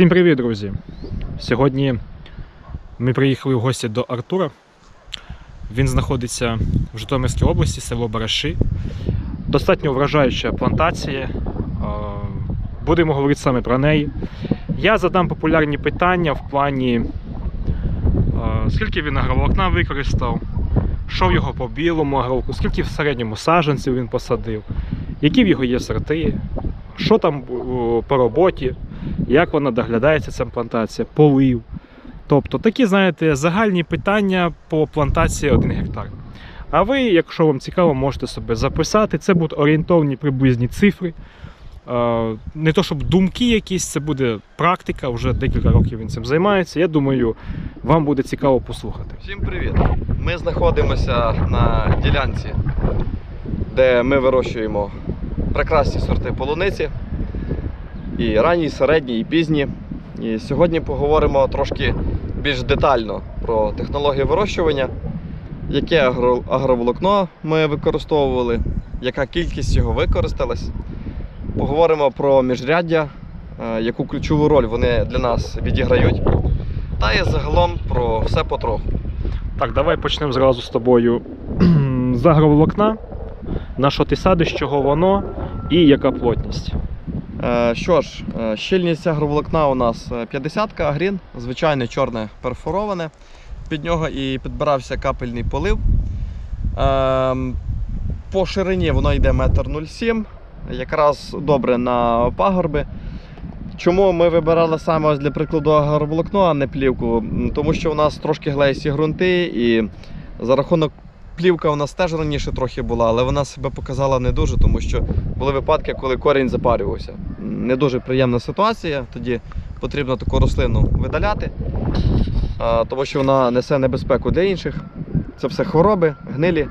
Всім привіт, друзі! Сьогодні ми приїхали в гості до Артура. Він знаходиться в Житомирській області, село Бараши. Достатньо вражаюча плантація. Будемо говорити саме про неї. Я задам популярні питання в плані, скільки він агроволокна використав, що в його по білому агроволокну, скільки в середньому саджанців він посадив, які в його є сорти, що там по роботі, як вона доглядається, ця плантація, полив. Тобто такі, знаєте, загальні питання по плантації 1 гектар. А ви, якщо вам цікаво, можете себе записати. Це будуть орієнтовні приблизні цифри. Не то, щоб думки якісь, це буде практика, вже декілька років він цим займається. Я думаю, вам буде цікаво послухати. Всім привіт! Ми знаходимося на ділянці, де ми вирощуємо прекрасні сорти полуниці. І ранні, і середні, і пізні. І сьогодні поговоримо трошки більш детально про технологію вирощування, яке агро- агроволокно ми використовували, яка кількість його використалась. Поговоримо про міжряддя, е, яку ключову роль вони для нас відіграють. Та і загалом про все потроху. Так, давай почнемо зразу з тобою з агроволокна. На що ти садиш, чого воно і яка плотність. Е, Що ж, е, щільність агроволокна у нас 50 агрін, звичайне чорне перфороване. Під нього і підбирався капельний полив. По ширині воно йде 1,07 м, якраз добре на пагорби. Чому ми вибирали саме ось для прикладу агроволокно, а не плівку? Тому що у нас трошки глейсі ґрунти, і за рахунок плівка у нас теж раніше трохи була, але вона себе показала не дуже, тому що були випадки, коли корінь запарювався. Не дуже приємна ситуація. Тоді потрібно таку рослину видаляти, тому що вона несе небезпеку для інших. Це все хвороби, гнилі.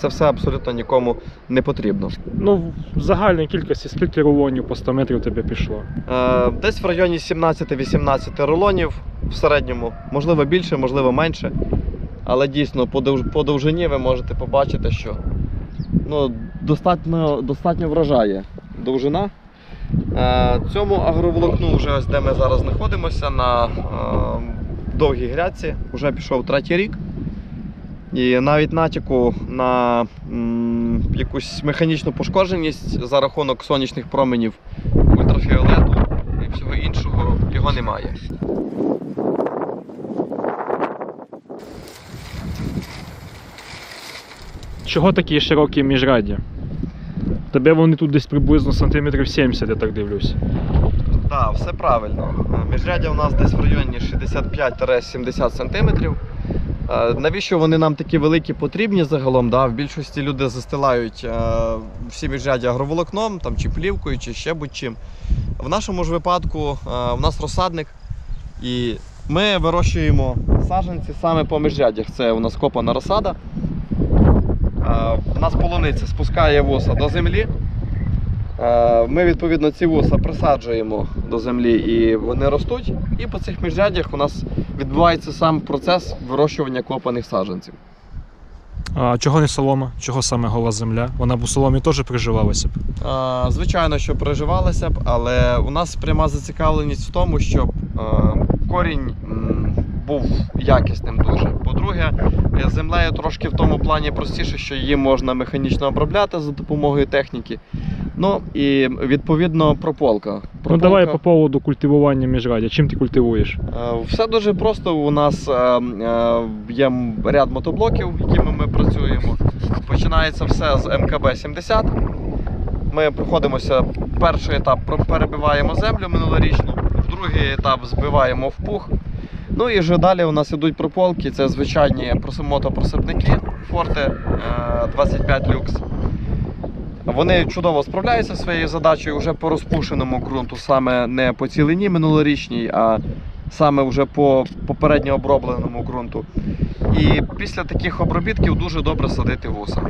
Це все абсолютно нікому не потрібно. Ну, в загальній кількості скільки рулонів по 100 метрів тебе пішло? Е, Десь в районі 17-18 рулонів в середньому, можливо більше, можливо менше. Але дійсно по, довжині ви можете побачити, що ну, достатньо, достатньо вражає довжина. Е, Цьому агроволокну, вже ось де ми зараз знаходимося, на е, довгій грядці, вже пішов третій рік. І навіть натяку на якусь механічну пошкодженість за рахунок сонячних променів ультрафіолету і всього іншого його немає. Чого такі широкі міжраддя? Тебе вони тут десь приблизно сантиметрів 70, я так дивлюсь. Так, все правильно. Е, Міжряддя у нас десь в районі 65-70 см. Навіщо вони нам такі великі потрібні загалом? Да? В більшості люди застилають е, всі міжряддя агроволокном, там, чи плівкою, чи ще будь-чим. В нашому ж випадку е, у нас розсадник, і ми вирощуємо саджанці саме по міжряддях. Це у нас копана розсада. Е, У нас полуниця спускає вуса до землі. Е, Ми відповідно ці вуса присаджуємо до землі і вони ростуть. І по цих міжряддях у нас відбувається сам процес вирощування копаних саджанців. А чого не солома? Чого саме гола земля? Вона б у соломі теж приживалася б. Е, Звичайно, що переживалося б, але у нас пряма зацікавленість в тому, щоб е, корінь був якісним дуже. По-друге, е, землею трошки в тому плані простіше, що її можна механічно обробляти за допомогою техніки. Ну і відповідно прополка. Ну давай по поводу культивування міжраддя. Чим ти культивуєш? Е, Все дуже просто. У нас е, є ряд мотоблоків, якими ми працюємо. Починається все з МКБ-70. Ми проходимося перший етап, перебиваємо землю минулорічну, другий етап збиваємо в пух. Ну і вже далі у нас ідуть прополки, це звичайні мотопросипники Forte е, 25 Lux. Вони чудово справляються своєю задачею вже по розпушеному ґрунту, саме не по цілині минулорічній, а саме вже по попередньо обробленому ґрунту. І після таких обробітків дуже добре садити вуса.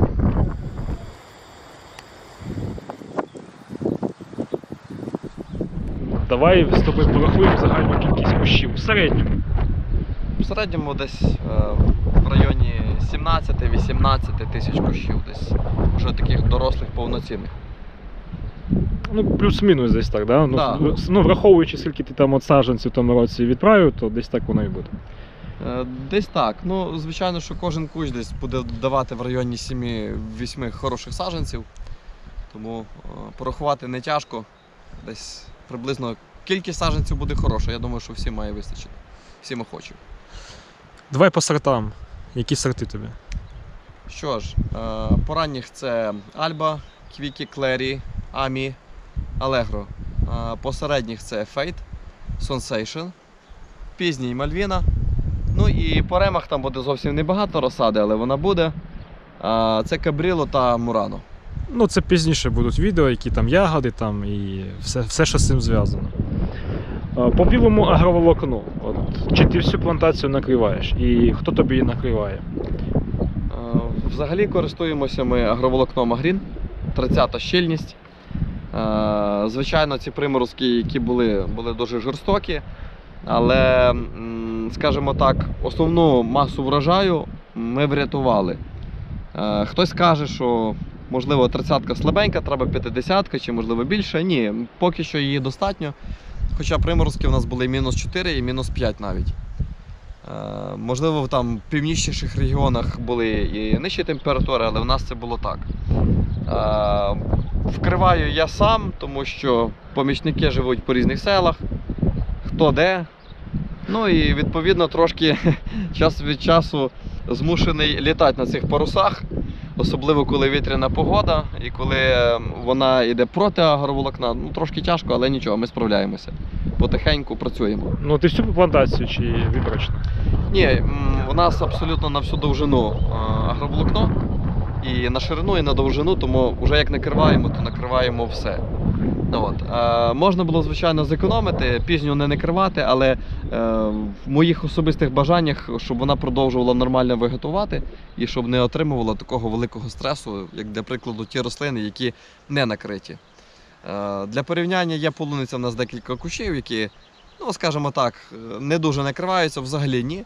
Давай з тобою порахуємо загальну кількість кущів. В середньому. В середньому десь е, в районі 17-18 тисяч кущів, десь вже таких дорослих повноцінних. Ну, плюс-мінус десь так, да? Ну, Да. ну, враховуючи, скільки ти там от саджанців в тому році відправив, то десь так воно і буде. Е, Десь так. Ну, звичайно, що кожен кущ десь буде давати в районі 7-8 хороших саджанців. Тому е, порахувати не тяжко. Десь приблизно кількість саджанців буде хороша. Я думаю, що всім має вистачити. Всім охочим. Давай по сортам. Які сорти тобі? Що ж, е, по ранніх це Альба, Квікі, Клері, Амі, Алегро. Е, По середніх це Fate, Sensation, пізній Мальвіна. Ну і по ремах там буде зовсім небагато розсади, але вона буде. Е, Це Кабріло та Мурано. Ну, це пізніше будуть відео, які там ягоди там і все, все що з цим зв'язано. А, По білому агроволокну. От, чи ти всю плантацію накриваєш? І хто тобі її накриває? Е, Взагалі користуємося ми агроволокном Агрін, 30 щільність. Е, Звичайно, ці приморозки, які були, були дуже жорстокі, але, скажімо так, основну масу врожаю ми врятували. Е, Хтось каже, що можливо 30-ка слабенька, треба 50-ка чи можливо більше. Ні, поки що її достатньо. Хоча приморозки в нас були мінус 4 і мінус 5 навіть. Е, Можливо, там в північніших регіонах були і нижчі температури, але в нас це було так. Е, Вкриваю я сам, тому що помічники живуть по різних селах, хто де. Ну і відповідно трошки час від часу змушений літати на цих парусах, особливо коли вітряна погода і коли е, вона йде проти агроволокна. Ну трошки тяжко, але нічого, ми справляємося. Потихеньку працюємо. Ну, ти всю плантацію чи виборочно? Ні, в у нас абсолютно на всю довжину е, агроволокно. І на ширину, і на довжину, тому вже як накриваємо, то накриваємо все. Ну, От. Е, можна було, звичайно, зекономити, пізню не накривати, але е, в моїх особистих бажаннях, щоб вона продовжувала нормально вегетувати і щоб не отримувала такого великого стресу, як для прикладу ті рослини, які не накриті. Е, для порівняння є полуниця в нас декілька кущів, які, ну скажімо так, не дуже накриваються, взагалі ні.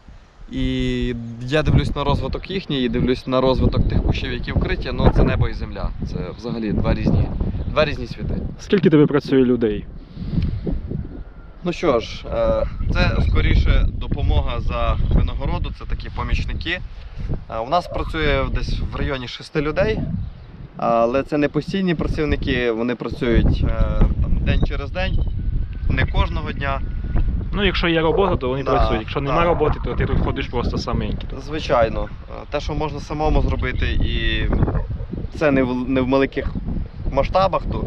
І я дивлюсь на розвиток їхній, і дивлюсь на розвиток тих кущів, які вкриті, ну це небо і земля. Це взагалі два різні, два різні світи. Скільки тебе працює людей? Ну що ж, е, це скоріше допомога за винагороду, це такі помічники. Е, У нас працює десь в районі 6 людей, але це не постійні працівники, вони працюють е, там, день через день, не кожного дня. Ну, якщо є робота, то вони Да, працюють. Якщо немає да. роботи, то ти тут ходиш просто саменький. Звичайно, те, що можна самому зробити, і це не в, не в великих масштабах, то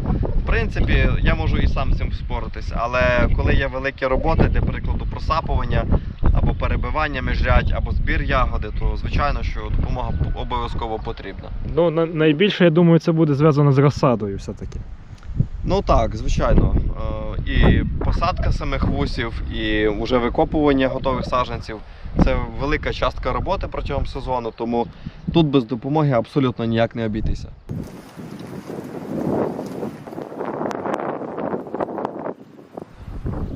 в принципі я можу і сам з цим споратись. Але коли є великі роботи, для прикладу, просапування або перебивання міжрядь, або збір ягоди, то звичайно, що допомога обов'язково потрібна. Ну, найбільше, я думаю, це буде зв'язано з розсадою все-таки. Ну так, звичайно. Е, І посадка самих вусів, і вже викопування готових саджанців це велика частка роботи протягом сезону, тому тут без допомоги абсолютно ніяк не обійтися.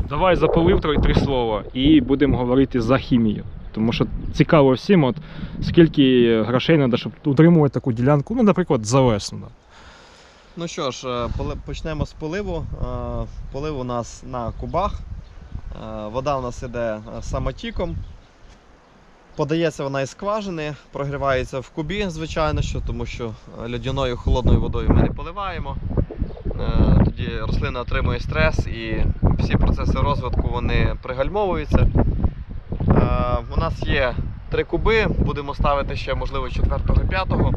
Давай запалив три, слова і будемо говорити за хімію. Тому що цікаво всім, от скільки грошей треба, щоб утримувати таку ділянку, ну, наприклад, за весну. да. Ну що ж, е, почнемо з поливу. Е, Полив у нас на кубах. Е, Вода у нас іде самотіком. Подається вона із скважини, прогрівається в кубі, звичайно, що, тому що льодяною холодною водою ми не поливаємо. Тоді рослина отримує стрес і всі процеси розвитку вони пригальмовуються. Е, У нас є три куби, будемо ставити ще, можливо, четвертого, п'ятого,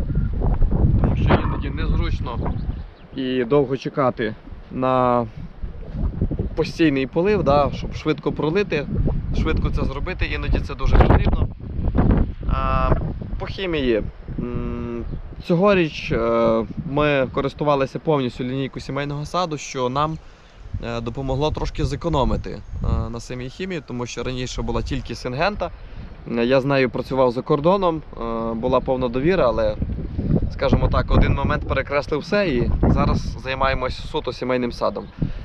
тому що іноді незручно і довго чекати на постійний полив, да, щоб швидко пролити, швидко це зробити, іноді це дуже потрібно. А, по хімії. Цьогоріч е, ми користувалися повністю лінійкою сімейного саду, що нам е, допомогло трошки зекономити е, на самій хімії, тому що раніше була тільки сингента. Е, Я з нею працював за кордоном, е, була повна довіра, але скажімо так, один момент перекреслив все і зараз займаємось суто сімейним садом.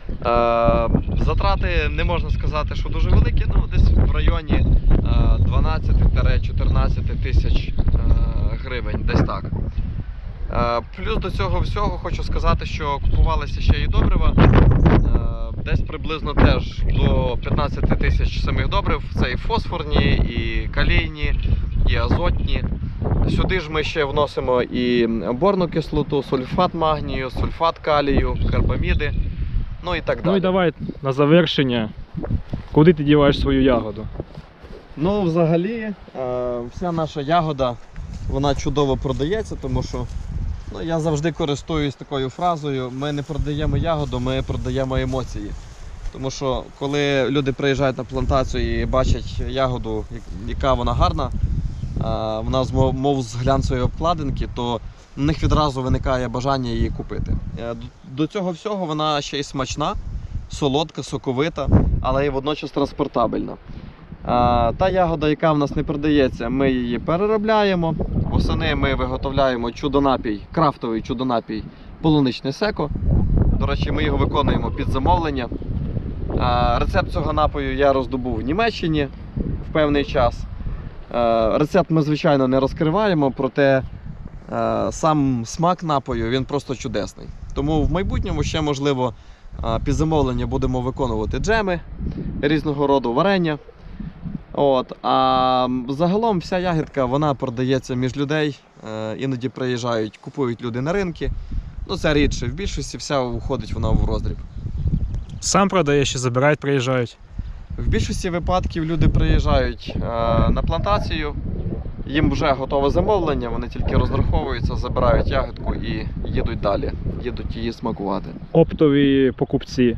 Е, затрати не можна сказати, що дуже великі, ну десь в районі е, 12-14 тисяч е, гривень, десь так. Е, Плюс до цього всього хочу сказати, що купувалися ще і добрива. Десь приблизно теж до 15 тисяч самих добрив. Це і фосфорні, і калійні, і азотні. Сюди ж ми ще вносимо і борну кислоту, сульфат магнію, сульфат калію, карбаміди, ну і так далі. Ну і давай на завершення. Куди ти діваєш свою ягоду? Ну, взагалі, е, вся наша ягода вона чудово продається, тому що ну, я завжди користуюсь такою фразою: ми не продаємо ягоду, ми продаємо емоції. Тому що коли люди приїжджають на плантацію і бачать ягоду, яка вона гарна, вона мов, з глянцевої обкладинки, то в них відразу виникає бажання її купити. Е, До цього всього вона ще й смачна, солодка, соковита, але і водночас транспортабельна. Та ягода, яка в нас не продається, ми її переробляємо. Восени ми виготовляємо чудонапій, крафтовий чудонапій полуничне секо. До речі, ми його виконуємо під замовлення. Рецепт цього напою я роздобув в Німеччині в певний час. Рецепт ми, звичайно, не розкриваємо, проте сам смак напою він просто чудесний. Тому в майбутньому ще, можливо, під замовлення будемо виконувати джеми різного роду варення. От, а загалом вся ягідка вона продається між людей. Е, іноді приїжджають, купують люди на ринки. Ну, це рідше. В більшості вся уходить вона в роздріб. Сам продаєш чи забирають, приїжджають. В більшості випадків люди приїжджають е, на плантацію, їм вже готове замовлення, вони тільки розраховуються, забирають ягодку і їдуть далі, їдуть її смакувати. Оптові покупці.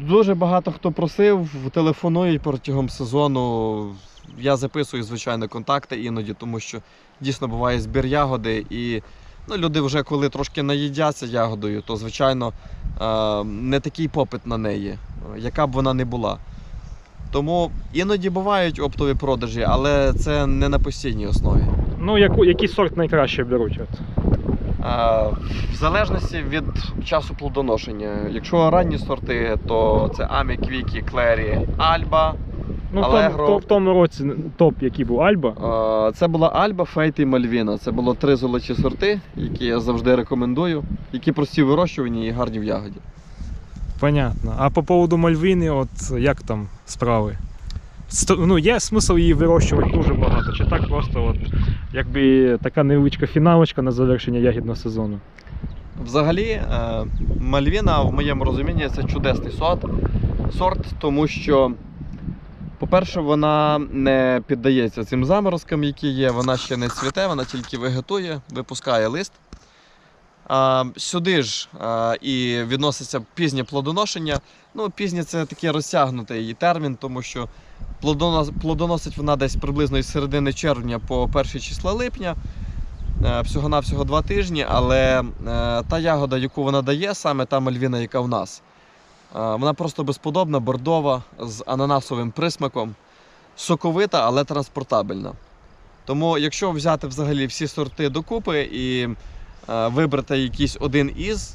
Дуже багато хто просив, телефонують протягом сезону. Я записую, звичайно, контакти іноді, тому що дійсно буває збір ягоди. І ну, люди вже коли трошки наїдяться ягодою, то звичайно не такий попит на неї, яка б вона не була. Тому іноді бувають оптові продажі, але це не на постійній основі. Ну, яку, який сорт найкраще беруть? От. А, В залежності від часу плодоношення. Якщо ранні сорти, то це Амі, Квікі, Клері, Альба. Ну, в тому, Allegro. в тому році топ, який був Альба. Це була Альба, Фейт і Мальвіна. Це було три золоті сорти, які я завжди рекомендую, які прості в вирощуванні і гарні в ягоді. Понятно. А по поводу Мальвіни, от як там справи? Ну, є смисл її вирощувати дуже багато, чи так просто, от, якби така невеличка фіналочка на завершення ягідного сезону. Взагалі, е, Мальвіна, в моєму розумінні, це чудесний сорт, сорт, тому що, по-перше, вона не піддається цим заморозкам, які є, вона ще не цвіте, вона тільки вегетує, випускає лист. Сюди ж і відноситься пізнє плодоношення. Ну, пізнє це такий розтягнутий термін, тому що плодоносить вона десь приблизно із середини червня по перші числа липня. Е, Всього-навсього два тижні, але е, та ягода, яку вона дає, саме та мальвіна, яка в нас, е, вона просто безподобна, бордова, з ананасовим присмаком, соковита, але транспортабельна. Тому, якщо взяти взагалі всі сорти докупи і вибрати якийсь один із,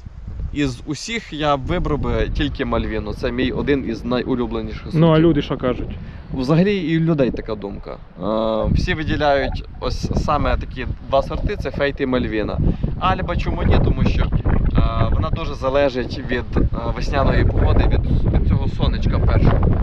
із усіх, я вибрав би тільки мальвіну. Це мій один із найулюбленіших сортів. Ну, а люди що кажуть? Взагалі і у людей така думка. Е, всі виділяють ось саме такі два сорти: це Фейт і Мальвіна. Альба чому ні? Тому що е, вона дуже залежить від е, весняної погоди, від, від цього сонечка першого.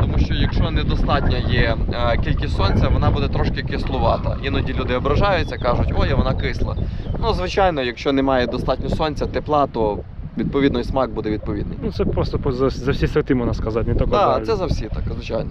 Тому що якщо недостатня є е, кількість сонця, вона буде трошки кислувата. Іноді люди ображаються, кажуть, ой, вона кисла. Ну, звичайно, якщо немає достатньо сонця, тепла, то відповідно і смак буде відповідний. Ну, це просто за, за всі сорти можна сказати, не тільки Так, да, це за всі так, звичайно.